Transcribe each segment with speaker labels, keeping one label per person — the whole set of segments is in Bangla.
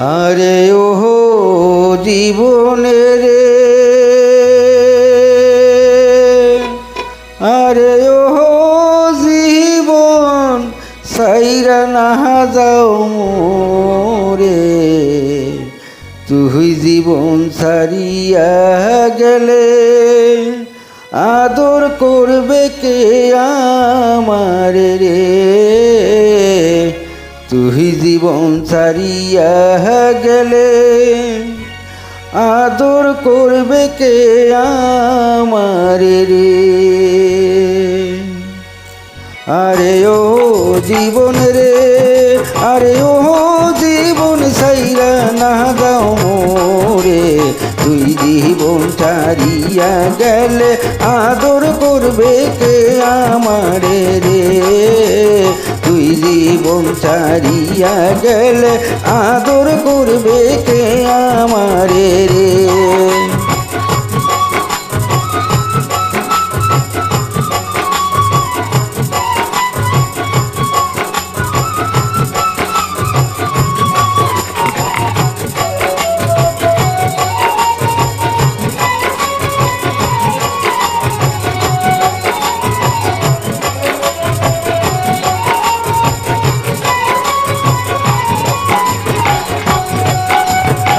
Speaker 1: আরে ওহো, জীবনে রে। আরে ওহো, জীবন সাইরা না যাও রে তুই জীবন সারিয়া গেলে আদর করবে কে আমার রে? তুই জীবন ছাড়িয়া গেলে আদর করবে কে আমার রে? আরে ও জীবন রে, আরে ও জীবন সাইরা না গাও মোরে। তুই জীবন ছাড়িয়া গেলে আদর করবে কে আমারে রে? জীবন ছাড়িয়া গেলে আদর করবে কে আমারে রে?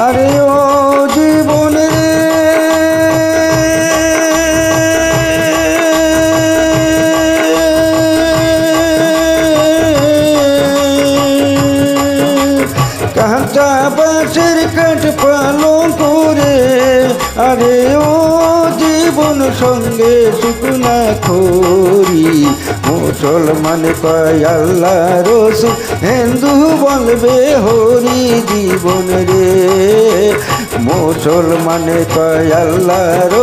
Speaker 1: আরে ও জীবন রে। কাঁচা বাঁশের কাঠ পালো করে। আরে ও সঙ্গে শুকনা খড়ি মুসলমান কয় আল্লাহ হিন্দু বলবে হরি জীবন রে। মুসলমানে কয় আল্লাহ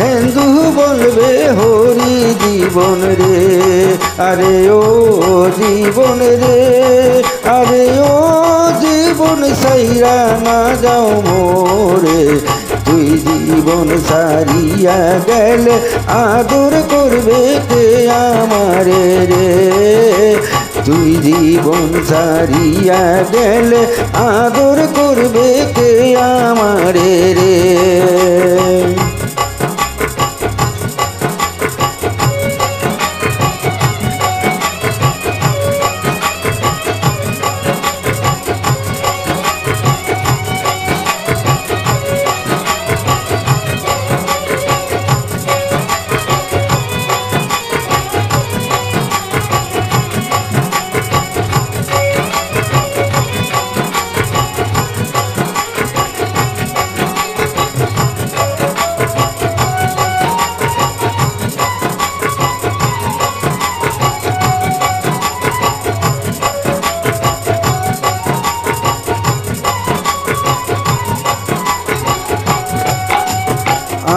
Speaker 1: হিন্দু বলবে হরি জীবন রে। আরে ও জীবন রে, আরে ও জীবন সাইরা না যাও মোরে। জীবন সারিয়া গেলে, আদর করবে কে আমারে রে? তুই জীবন সারিয়া গেলে, আদর করবে কে আমারে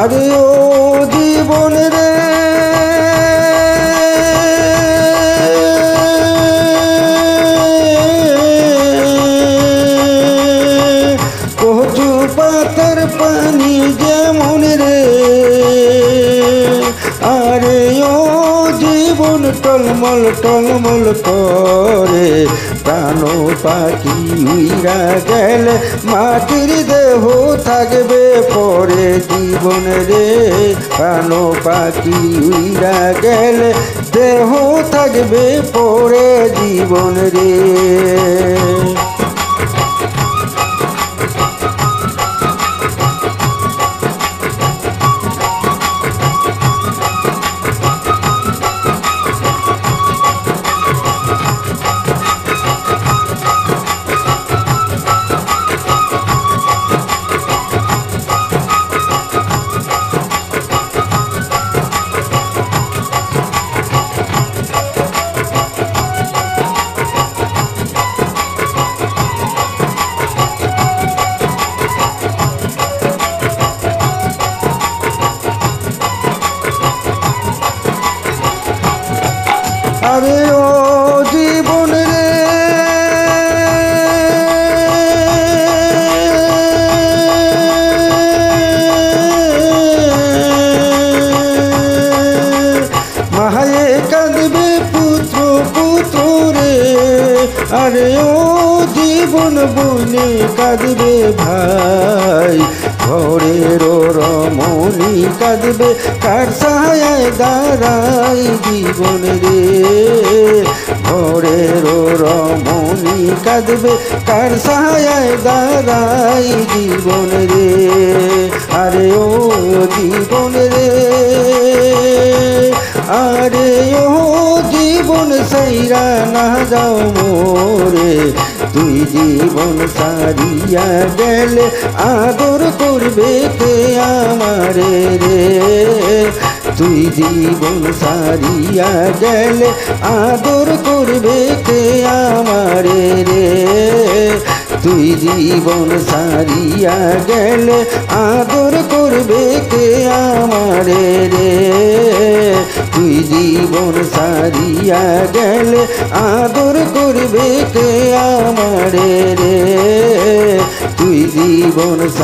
Speaker 1: আরে ও জীবন রে। কচু পাতার পানি যেমন রে, আরে ও জীবন টলমল টলমল করে। প্রাণ পাখি উইরা গেল, মাটির দেহ থাকবে পরে জীবন রে। প্রাণ পাখি উইরা গেল, দেহ থাকবে পরে জীবন রে। আরে ও জীবন রে। মাহায়ে কাঁদবে পুত্র পুত্র রে। আরে ও জীবন বনে কাঁদবে ভাই। কাঁদবে কার সাহায় দাঁড়াই জীবন রে। ঘরের রমণী কাঁদবে কার সাহায় দাঁড়াই জীবন রে। আরে ও জীবন রে, আরে ও জীবন, সাইরা না যাও মোরে। তুই জীবন সারিয়া গেলে আদর করবে কে আমারে রে? তুই জীবন সারিয়া গেলে আদর করবে কে আমারে রে? তুই জীবন সারিয়া গেলে আদর করবে কে আমারে জীবন সারিয়া গেলে আদর করবে কে আমারে রে? তুই জীবন